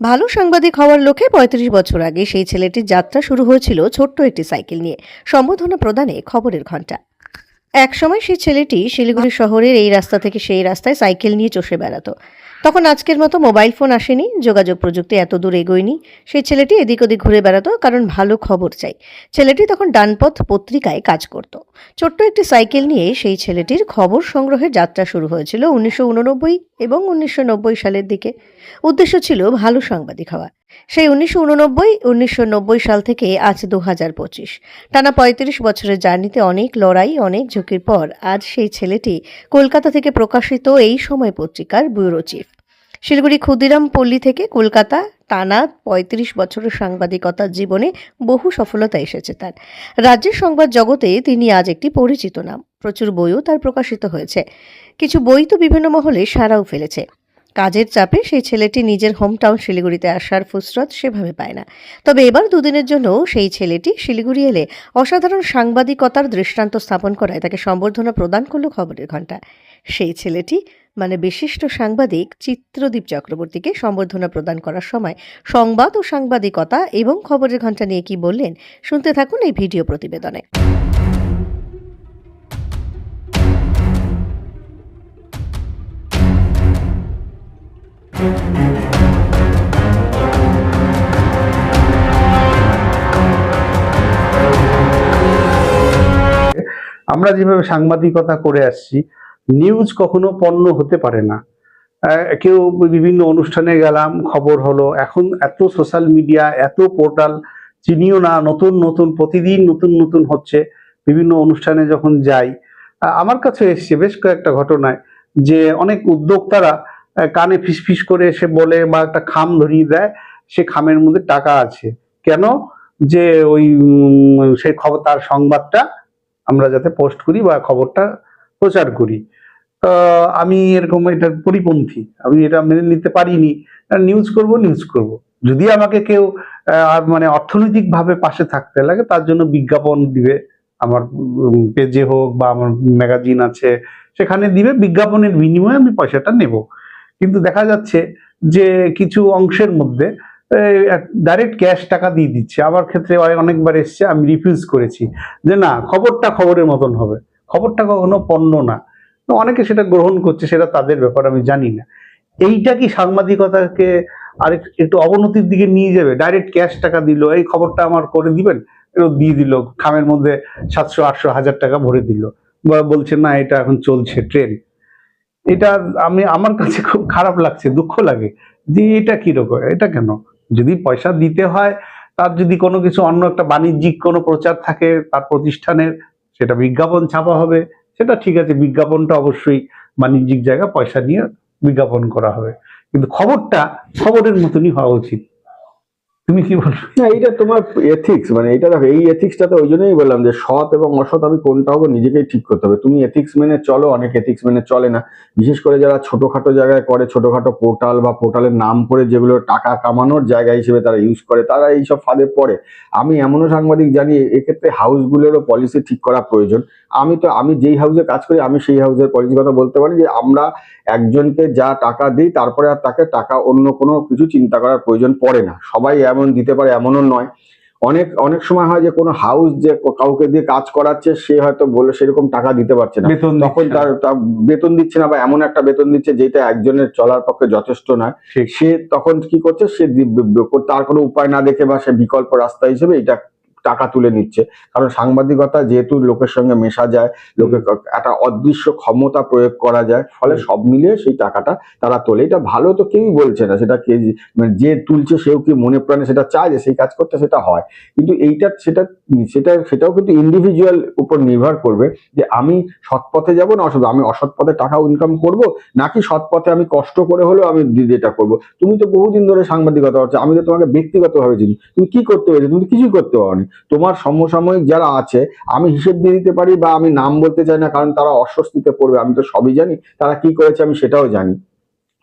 ভালো সাংবাদিক হওয়ার লক্ষ্যে পঁয়ত্রিশ বছর আগে সেই ছেলেটির যাত্রা শুরু হয়েছিল ছোট্ট একটি সাইকেল নিয়ে। সম্বোধনা প্রদানে খবরের ঘণ্টা। একসময় সেই ছেলেটি শিলিগুড়ি শহরের এই রাস্তা থেকে সেই রাস্তায় সাইকেল নিয়ে চষে বেড়াতো। তখন আজকের মতো মোবাইল ফোন আসেনি, যোগাযোগ প্রযুক্তি এত দূর এগোয়নি। সেই ছেলেটি এদিক ওদিক ঘুরে বেড়াতো, কারণ ভালো খবর চাই। ছেলেটি তখন ডানপথ পত্রিকায় কাজ করত। ছোট্ট একটি সাইকেল নিয়ে সেই ছেলেটির খবর সংগ্রহের যাত্রা শুরু হয়েছিল উনিশশো উননব্বই এবং উনিশশো নব্বই সালের দিকে। উদ্দেশ্য ছিল ভালো সাংবাদিক হওয়া। সেই উনিশশো উননব্বই, উনিশশো সাল থেকে আজ দু হাজার পঁচিশ। টানা পঁয়ত্রিশ বছরের জার্নিতে অনেক লড়াই, অনেক ঝুঁকির পর আজ সেই ছেলেটি কলকাতা থেকে প্রকাশিত এই সময় পত্রিকার ব্যুরো চিফ। শিলিগুড়ি ক্ষুদিরাম পল্লী থেকে কলকাতা টানা পঁয়ত্রিশ বছরের সাংবাদিকতার জীবনে বহু সফলতা এসেছে তার। রাজ্যের সংবাদ জগতে তিনি আজ একটি পরিচিত নাম। প্রচুর বইও তার প্রকাশিত হয়েছে। কিছু বই তো বিভিন্ন মহলে সারাও ফেলেছে। কাজের চাপে সেই ছেলেটি নিজের হোম টাউন শিলিগুড়িতে আসার ফুসরত সেভাবে পায় না। তবে এবার দুদিনের জন্য সেই ছেলেটি শিলিগুড়ি এলে অসাধারণ সাংবাদিকতার দৃষ্টান্ত স্থাপন করায় তাকে সম্বর্ধনা প্রদান করল খবরের ঘণ্টা। সেই ছেলেটি মানে বিশিষ্ট সাংবাদিক চিত্রদীপ চক্রবর্তীকে সম্বর্ধনা প্রদান করার সময় সংবাদ ও সাংবাদিকতা এবং খবরের ঘণ্টা নিয়ে কি বললেন, শুনতে থাকুন এই ভিডিও প্রতিবেদনে। আমরা যেভাবে সাংবাদিকতা করে আসছি নিউজ কখনো পণ্য হতে পারে না। কেউ বিভিন্ন অনুষ্ঠানে গেলাম, খবর হলো, এখন এত সোশ্যাল মিডিয়া এত পোর্টাল চিনিও না, নতুন নতুন, প্রতিদিন নতুন নতুন হচ্ছে, বিভিন্ন অনুষ্ঠানে যখন যাই আমার কাছে এসছে বেশ কয়েকটা ঘটনায়, যে অনেক উদ্যোক্তারা কানে ফিসফিস করে এসে বলে বা একটা খাম ধরিয়ে দেয়, সে খামের মধ্যে টাকা আছে। কেন? যে ওই সেই খবর, তার সংবাদটা আমরা যাতে পোস্ট করি বা খবরটা প্রচার করি। আমি এরকম এটার পরিপন্থী, আমি এটা মেনে নিতে পারিনি নিউজ করব নিউজ করব। যদি আমাকে কেউ মানে অর্থনৈতিকভাবে পাশে থাকতে লাগে, তার জন্য বিজ্ঞাপন দিবে, আমার পেজে হোক বা আমার ম্যাগাজিন আছে, সেখানে দিবে, বিজ্ঞাপনের বিনিময়ে আমি পয়সাটা নেব। কিন্তু দেখা যাচ্ছে যে কিছু অংশের মধ্যে ডাইরেক্ট ক্যাশ টাকা দিয়ে দিচ্ছে। আমার ক্ষেত্রে অনেকবার এসছে, আমি রিফিউজ করেছি। যে না, খবরটা খবরের মতন হবে। খবরটা কখনো পণ্য না। অনেকে সেটা গ্রহণ করছে, সেটা তাদের ব্যাপার, আমি জানি না। এইটা কি সাংবাদিকতাকে আরেক, একটু অবনতির দিকে নিয়ে যাবে? ডাইরেক্ট ক্যাশ টাকা দিল, এই খবরটা আমার করে দিবেন? এরকম দিয়ে দিল, খামের মধ্যে সাতশো, আটশো, হাজার টাকা ভরে দিল। বা বলছে, না, এটা এখন চলছে ট্রেন এটা আমি, আমার কাছে খুব খারাপ লাগছে, দুঃখ লাগে। যে এটা কীরকম এটা কেন? যদি পয়সা দিতে হয়, তার যদি কোনো কিছু অন্য একটা বাণিজ্যিক কোনো প্রচার থাকে, তার প্রতিষ্ঠানের, সেটা বিজ্ঞাপন ছাপা হবে। সেটা ঠিক আছে, বিজ্ঞাপনটা অবশ্যই বাণিজ্যিক জায়গা পয়সা নিয়ে বিজ্ঞাপন করা হবে। কিন্তু খবরটা খবরের মতনই হওয়া উচিত। তুমি কি বলছো? না, এইটা তোমার এথিক্স মানে এটা দেখো, এই এথিক্সটাতে ওই জন্যই বললাম যে সৎ এবং অসৎ আমি কোনটা হব নিজেকেই ঠিক করতে হবে। তুমি এথিক্স মেনে চলো, অনেক এথিক্স মেনে চলে না। বিশেষ করে যারা ছোটখাটো জায়গায় করে, ছোটখাটো পোর্টাল বা পোর্টালের নাম করে যেগুলো টাকা কামানোর জায়গা হিসেবে তারা ইউজ করে, তারা এইসব ফাঁদে পড়ে। আমি এমনও সাংবাদিক জানি, এক্ষেত্রে হাউসগুলোরও পলিসি ঠিক করা প্রয়োজন। আমি তো, আমি যেই হাউসে কাজ করি, আমি সেই হাউসের পলিসি কথা বলতে পারি যে, আমরা একজনকে যা টাকা দিই, তারপরে আর তাকে টাকা অন্য কোনো কিছু চিন্তা করার প্রয়োজন পড়ে না। সবাই এমন দিতে পারে এমনও নয়। অনেক অনেক সময় হয় যে কোনো হাউস যে কাউকে দিয়ে কাজ করাচ্ছে সে হয়তো বলে সেরকম টাকা দিতে পারছে না। বেতন তখন দিচ্ছে না। তার বেতন দিচ্ছে না বা এমন একটা বেতন দিচ্ছে যেটা একজনের চলার পক্ষে যথেষ্ট নয়। সে তখন কি করছে? সে তার কোনো উপায় না দেখে বা সে বিকল্প রাস্তা হিসেবে এটা টাকা তুলে নিচ্ছে। কারণ সাংবাদিকতা যেহেতু লোকের সঙ্গে মেশা যায় লোকে একটা অদৃশ্য ক্ষমতা প্রয়োগ করা যায় ফলে সব মিলিয়ে সেই টাকাটা তারা তোলে। এটা ভালো তো কেউই বলছে না সেটা কে মানে যে তুলছে সেও কি মনে প্রাণে সেটা চায় যে সেই কাজ করতে সেটা হয়। কিন্তু এইটা সেটা সেটা সেটাও কিন্তু ইন্ডিভিজুয়াল উপর নির্ভর করবে যে আমি সৎ পথে যাব না অসৎ আমি অসৎ পথে টাকা ইনকাম করব নাকি সৎ পথে আমি কষ্ট করে হলেও আমি যেটা করব। তুমি তো বহুদিন ধরে সাংবাদিকতা করছ আমি তো তোমাকে ব্যক্তিগতভাবে চিনি। তুমি কি করতে পেরেছ? তুমি কিছুই করতে পারোনি তোমার সমসাময়িক যারা আছে, আমি হিসেব দিয়ে দিতে পারি বা আমি নাম বলতে চাই না, কারণ তারা অস্বস্তিতে পড়বে, আমি তো সবই জানি, তারা কি করেছে আমি সেটাও জানি।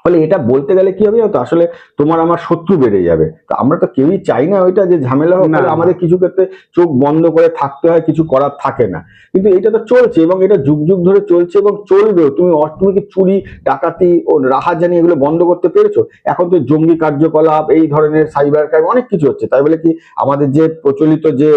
ফলে এটা বলতে গেলে কি হবে তো? আসলে তোমার আমার শত্রু বেড়ে যাবে। তো আমরা তো কেউই চাই না ওইটা যে ঝামেলা হোক। আমাদের কিছু ক্ষেত্রে চোখ বন্ধ করে থাকতে হয় কিছু করার থাকে না। কিন্তু এটা তো চলছে এবং এটা যুগ যুগ ধরে চলছে এবং চলবেও। তুমি তুমি কি চুরি ডাকাতি ও রাহাজানি এগুলো বন্ধ করতে পেরেছ? এখন তো জঙ্গি কার্যকলাপ এই ধরনের সাইবার ক্রাইম অনেক কিছু হচ্ছে। তাই বলে কি আমাদের যে প্রচলিত যে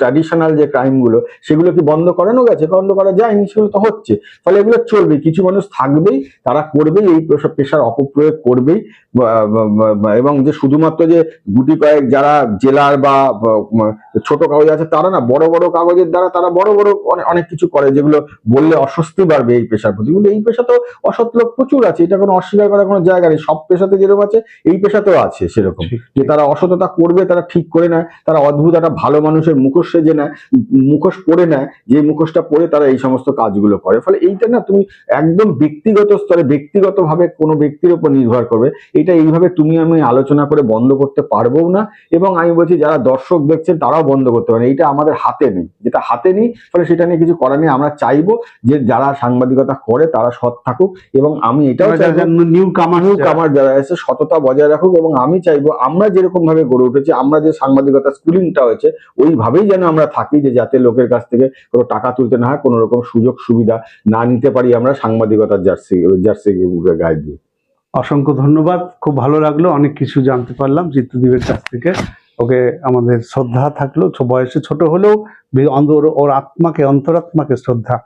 ট্র্যাডিশনাল যে ক্রাইমগুলো সেগুলো কি বন্ধ করানো গেছে? বন্ধ করা যায়নি সেগুলো তো হচ্ছে। ফলে এগুলো চলবে কিছু মানুষ থাকবেই তারা করবেই এই পেশার অপপ্রয়োগ করবেই বা- বা- বা- বা- এবং যে শুধুমাত্র যে গুটি কয়েক যারা জেলার বা বা, ছোট কাগজ আছে তারা না বড় বড় কাগজের দ্বারা তারা বড় বড় অনেক কিছু করে যেগুলো বললে অস্বস্তি বাড়বে এই পেশার প্রতি। কিন্তু এই পেশা তো অসৎ লোক প্রচুর আছে এটা কোনো অস্বীকার করার কোনো জায়গা নেই। সব পেশাতে যেরকম আছে এই পেশাতেও আছে সেরকম। যে তারা অসততা করবে তারা ঠিক করে নেয় তারা অদ্ভুত একটা ভালো মানুষের মুখোশ সেজে নেয় মুখোশ পরে নেয় যে মুখোশটা পরে তারা এই সমস্ত কাজগুলো করে। ফলে এইটা না তুমি একদম ব্যক্তিগত স্তরে ব্যক্তিগতভাবে কোনো ব্যক্তির উপর নির্ভর করবে। এটা এইভাবে তুমি আমি আলোচনা করে বন্ধ করতে পারব না এবং আমি বলছি যারা দর্শক দেখছেন তারাও বন্ধ করতে পারে এটা আমাদের হাতে নেই। যেটা হাতে নেই ফলে সেটা নিয়ে কিছু করার নেই। আমরা চাইব যে যারা সাংবাদিকতা করে তারা সৎ থাকুক এবং আমি এটাও নিউ কামার মানুষ আমার যারা আছে সততা বজায় রাখুক এবং আমি চাইব আমরা যেরকম ভাবে গড়ে উঠেছি আমরা যে সাংবাদিকতা স্কুলিংটা হয়েছে ওইভাবেই যেন আমরা থাকি যে যাতে লোকের কাছ থেকে কোনো টাকা তুলতে না হয় কোনো রকম সুযোগ সুবিধা না নিতে পারি আমরা সাংবাদিকতার জার্সি জার্সি গায়ে দিয়ে। অসংখ্য ধন্যবাদ। খুব ভালো লাগল, অনেক কিছু জানতে পারলাম চিত্রদীপের কাছ থেকে। ওকে, আমাদের শ্রদ্ধা থাকল বয়সে ছোট হলেও ওর আত্মাকে, অন্তরাত্মাকে শ্রদ্ধা।